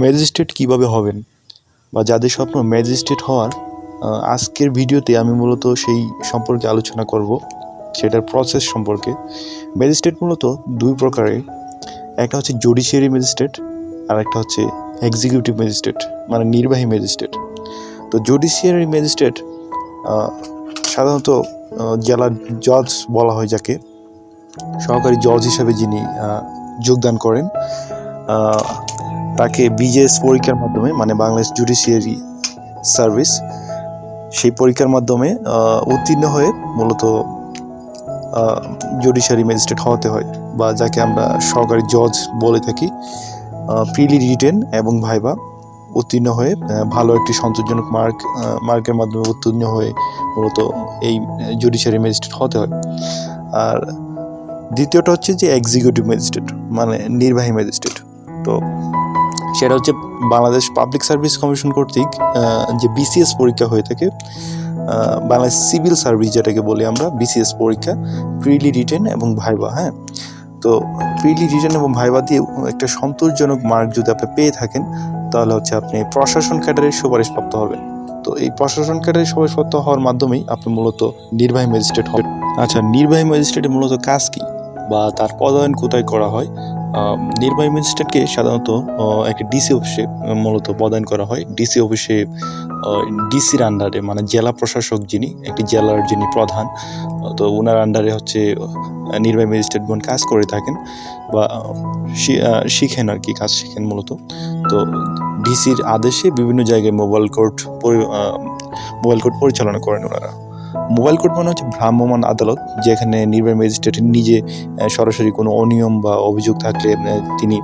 Magistrate কীভাবে হবেন? বা যাদের স্বপ্ন ম্যাজিস্ট্রেট হওয়ার আজকের ভিডিওতে আমি মূলত সেই সম্পর্কে আলোচনা করব, সেটার প্রসেস সম্পর্কে। ম্যাজিস্ট্রেট মূলত দুই প্রকারের। একটা হচ্ছে জুডিশিয়ারি ম্যাজিস্ট্রেট, আর একটা হচ্ছে এক্সিকিউটিভ ম্যাজিস্ট্রেট মানে নির্বাহী ম্যাজিস্ট্রেট। তো জুডিশিয়ারি ম্যাজিস্ট্রেট সাধারণত জেলার জজ বলা হয় যাকে, সহকারী জজ হিসাবে যিনি যোগদান করেন তাকে বিজেএস পরীক্ষার মাধ্যমে মানে বাংলাদেশ জুডিশিয়ারি সার্ভিস সেই পরীক্ষার মাধ্যমে উত্তীর্ণ হয়ে মূলত জুডিশিয়ারি ম্যাজিস্ট্রেট হতে হয় বা যাকে আমরা সহকারী জজ বলে থাকি প্রিলি রিটেন এবং ভাইবা উত্তীর্ণ হয়ে ভালো একটি সন্তোষজনক মার্ক মার্কের মাধ্যমে উত্তীর্ণ হয়ে মূলত এই জুডিশিয়ারি ম্যাজিস্ট্রেট হতে হয়। আর দ্বিতীয়টা হচ্ছে যে এক্সিকিউটিভ ম্যাজিস্ট্রেট মানে নির্বাহী ম্যাজিস্ট্রেট তো সেটা হচ্ছে বাংলাদেশ পাবলিক সার্ভিস কমিশন কর্তৃক যে বিসিএস পরীক্ষা হয়ে থাকে বাংলাদেশ সিভিল সার্ভিস যেটাকে বলি আমরা বিসিএস পরীক্ষা প্রিলি রিটেন এবং ভাইবা হ্যাঁ? তো প্রিলি রিটেন এবং ভাইবা দিয়ে একটা সন্তোষজনক মার্ক যদি আপনি পেয়ে থাকেন, তাহলে হচ্ছে আপনি প্রশাসন ক্যাডারের সুপারিশপ্রাপ্ত হবেন। তো এই প্রশাসন ক্যাডারের সুপারিশপ্রাপ্ত হওয়ার মাধ্যমেই আপনি মূলত নির্বাহী ম্যাজিস্ট্রেট হবেন। আচ্ছা নির্বাহী ম্যাজিস্ট্রেটের মূলত কাজ কী? বা তার পদায়ন কোথায় করা হয়? নির্বাহী ম্যাজিস্ট্রেটকে সাধারণত একটি ডিসি অফিসে মূলত প্রদান করা হয়। ডিসি অফিসে ডিসির আন্ডারে মানে জেলা প্রশাসক যিনি, একটি জেলার যিনি প্রধান তো ওনার আন্ডারে হচ্ছে নির্বাহী ম্যাজিস্ট্রেটগণ কাজ করে থাকেন বা শিখেন আর কি, কাজ শিখেন মূলত। তো ডিসির আদেশে বিভিন্ন জায়গায় মোবাইল কোর্ট মোবাইল কোর্ট পরিচালনা করেন ওনারা মোবাইল কোর্ট মানে হচ্ছে ভ্রাম্যমাণ আদালত, যেখানে নির্বাহী ম্যাজিস্ট্রেট নিজে সরাসরি কোনো অনিয়ম বা অভিযোগ থাকলে তিনি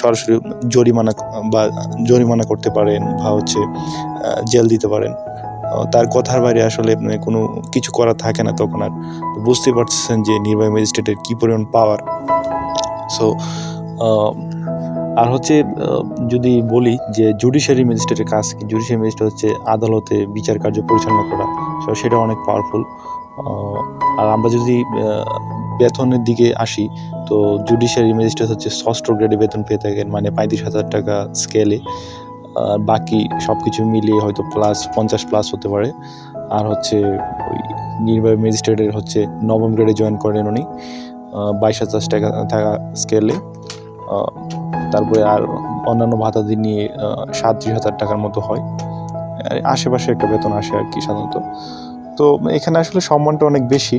সরাসরি জরিমানা বা জরিমানা করতে পারেন বা হচ্ছে জেল দিতে পারেন। তার কথার বাইরে আসলে কোনো কিছু করা থাকে না তখন আর। বুঝতে পারতেছেন যে নির্বাহী ম্যাজিস্ট্রেটের কী পরিমাণ পাওয়ার সো আর হচ্ছে যদি বলি যে জুডিশিয়ারি ম্যাজিস্ট্রেটের কাজ কি? জুডিশিয়ারি ম্যাজিস্ট্রেট হচ্ছে আদালতে বিচার কার্য পরিচালনা করা। সেটা অনেক পাওয়ারফুল আর আমরা যদি বেতনের দিকে আসি, তো জুডিশিয়ারি ম্যাজিস্ট্রেট হচ্ছে ষষ্ঠ গ্রেডে বেতন পেয়ে থাকেন মানে পঁয়ত্রিশ হাজার টাকা স্কেলে আর বাকি সব কিছু মিলিয়ে হয়তো প্লাস পঞ্চাশ প্লাস হতে পারে। আর হচ্ছে, ওই নির্বাহী ম্যাজিস্ট্রেটের হচ্ছে নবম গ্রেডে জয়েন করেন উনি। বাইশ হাজার টাকা থাকা স্কেলে তারপরে আর অন্যান্য ভাতা দিয়ে নিয়ে সাত সাতত্রিশ হাজার টাকার মতো হয়। আশেপাশে একটা বেতন আসে আর কি সাধারণত। তো এখানে আসলে সম্মানটা অনেক বেশি।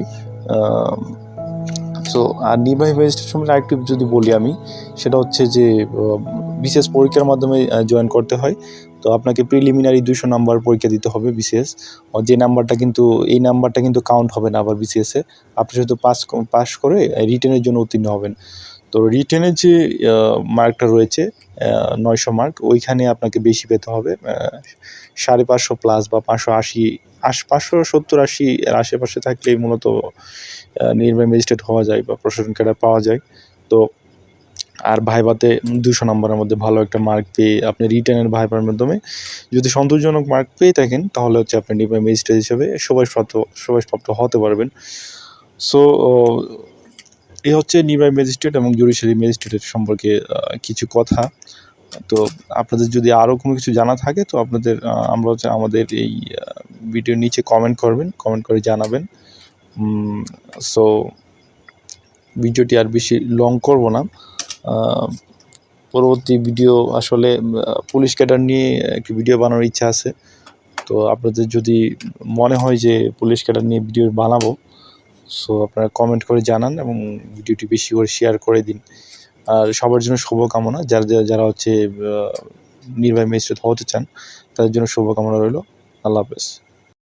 তো আর নির্বাহী ম্যাজিস্ট্রেট সম্বন্ধে আরেকটু যদি বলি আমি, সেটা হচ্ছে যে বিশেষ পরীক্ষার মাধ্যমে জয়েন করতে হয়। তো আপনাকে প্রিলিমিনারি দুশো নাম্বার পরীক্ষা দিতে হবে বিসিএস। যে নাম্বারটা কিন্তু, এই নাম্বারটা কিন্তু কাউন্ট হবে না আবার বিসিএসে। আপনি শুধু পাস পাস করে, রিটেনের জন্য উত্তীর্ণ হবেন। তো রিটেনের যে মার্কটা রয়েছে নয়শো মার্ক ওইখানে আপনাকে বেশি পেতে হবে সাড়ে পাঁচশো প্লাস বা পাঁচশো আশি, আশ, পাঁচশো সত্তর আশি এর আশেপাশে থাকলেই মূলত নির্বাহী ম্যাজিস্ট্রেট হওয়া যায় বা প্রশাসন ক্যাডার পাওয়া যায়। তো আর ভাইভাতে দুশো নম্বরের মধ্যে ভালো একটা মার্ক পেয়ে আপনি রিটার্নের ভাইবার মাধ্যমে যদি সন্তোষজনক মার্ক পেয়ে থাকেন, তাহলে হচ্ছে আপনি নির্বাহী ম্যাজিস্ট্রেট হিসেবে সুপারিশপ্রাপ্ত সুপারিশপ্রাপ্ত হতে পারবেন। সো এই হচ্ছে নির্বাহী ম্যাজিস্ট্রেট এবং জুডিশিয়ারি ম্যাজিস্ট্রেটের সম্পর্কে কিছু কথা। তো আপনাদের যদি আরও কোনো কিছু জানা থাকে, তো আপনাদের আমরা হচ্ছে আমাদের এই ভিডিওর নিচে কমেন্ট করবেন কমেন্ট করে জানাবেন। সো ভিডিওটি আর বেশি লং করব না। পরবর্তী ভিডিও আসলে পুলিশ ক্যাডার নিয়ে একটি ভিডিও বানানোর ইচ্ছা আছে। তো আপনাদের যদি মনে হয় যে পুলিশ ক্যাডার নিয়ে ভিডিও বানাবো সো আপনারা কমেন্ট করে জানান এবং ভিডিওটি বেশি করে শেয়ার করে দিন। আর সবার জন্য শুভকামনা। যারা যারা- হচ্ছে নির্বাহী ম্যাজিস্ট্রেট হতে চান, তাদের জন্য শুভকামনা রইল। আল্লাহ হাফেজ।